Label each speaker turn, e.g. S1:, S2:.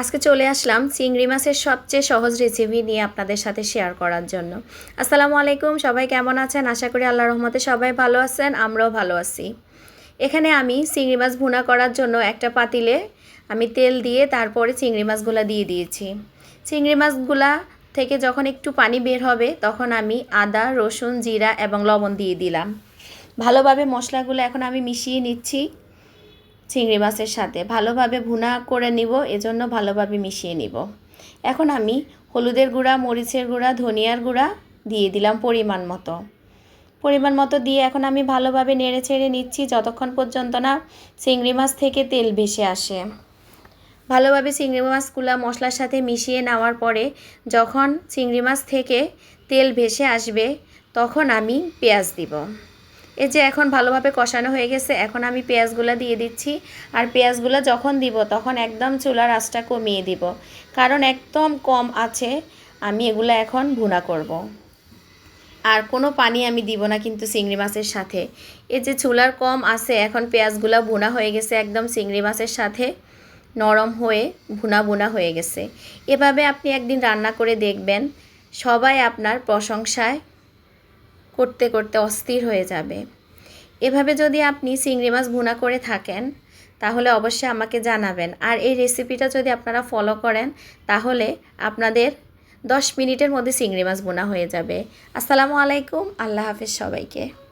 S1: আজকে চলে আসলাম চিংড়ি মাছের সবচেয়ে সহজ রেসিপি নিয়ে আপনাদের সাথে শেয়ার করার জন্য। আসসালামু আলাইকুম, সবাই কেমন আছেন? আশা করি আল্লাহ রহমতে সবাই ভালো আছেন, আমরাও ভালো আছি। এখানে আমি চিংড়ি মাছ ভুনা করার জন্য একটা পাতিলে আমি তেল দিয়ে তারপরে চিংড়ি মাছগুলো দিয়ে দিয়েছি। চিংড়ি মাছগুলা থেকে যখন একটু পানি বের হবে, তখন আমি আদা, রসুন, জিরা এবং লবণ দিয়ে দিলাম। ভালোভাবে মশলাগুলো এখন আমি মিশিয়ে নিচ্ছি। চিংড়ি মাছের সাথে। ভালোভাবে ভুনা করে নিব, এজন্য ভালোভাবে মিশিয়ে নিব। এখন আমি হলুদের গুঁড়া, মরিচের গুঁড়া, ধনিয়ার গুঁড়া দিয়ে দিলাম পরিমাণ মতো। পরিমাণ মতো দিয়ে এখন আমি ভালোভাবে নেড়ে ছেড়ে নিচ্ছি যতক্ষণ পর্যন্ত না চিংড়ি মাছ থেকে তেল ভেসে আসে। ভালোভাবে চিংড়ি মাছগুলো মশলার সাথে মিশিয়ে নেওয়ার পরে যখন চিংড়ি মাছ থেকে তেল ভেসে আসবে, তখন আমি পেঁয়াজ দিব। এই যে এখন ভালোভাবে কষানো হয়ে গেছে, এখন আমি পেঁয়াজগুলো দিয়ে দিচ্ছি। আর পেঁয়াজগুলো যখন দিব, তখন একদম চুলার আঁচটা কমিয়ে দিব। কারণ একদম কম আছে, আমি এগুলো এখন ভুনা করব। আর কোনো পানি আমি দিব না কিন্তু চিংড়ি মাছের সাথে। এই যে চুলার কম আছে, এখন পেঁয়াজগুলো ভুনা হয়ে গেছে একদম চিংড়ি মাছের সাথে। নরম হয়ে ভুনা ভুনা হয়ে গেছে। এভাবে আপনি একদিন রান্না করে দেখবেন, সবাই আপনার প্রশংসায় করতে করতে অস্থির হয়ে যাবে। এভাবে যদি আপনি চিংড়ি মাছ ভুনা করে থাকেন, তাহলে অবশ্যই আমাকে জানাবেন। আর এই রেসিপিটা যদি আপনারা ফলো করেন, তাহলে আপনাদের দশ মিনিটের মধ্যে চিংড়ি মাছ বোনা হয়ে যাবে। আসসালামু আলাইকুম, আল্লাহ হাফেজ সবাইকে।